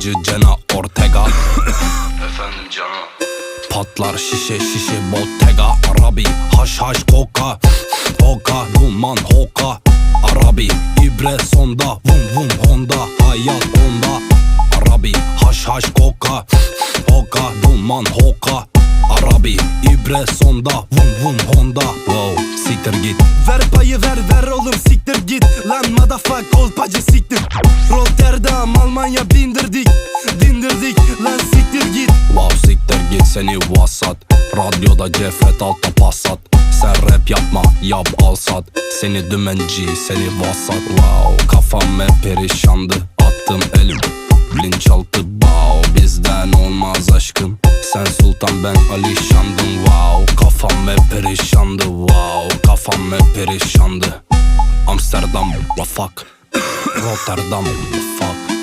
kolpacı Cena Ortega. Efendim canım. Patlar şişe şişe Bottega. Arabi haş haş koka. Hoka duman hoka. Arabi ibre sonda. Vum vum Honda. Hayat onda. Arabi haş haş koka. Hoka duman hoka. Arabi ibre sonda. Vum vum Honda. Wow siktir git. Ver payı ver ver oğlum siktir git. Lan motherfuck kolpacı siktir. Rotterdam seni vasat. Radyoda cefret altta passat. Sen rap yapma yap al sat. Seni dümenci seni vasat. Wow kafam hep perişandı. Attım elim bilinçaltı Wow bizden olmaz aşkım. Sen sultan ben alişandım. Wow kafam hep perişandı. Wow kafam hep perişandı. Amsterdam fuck Rotterdam fuck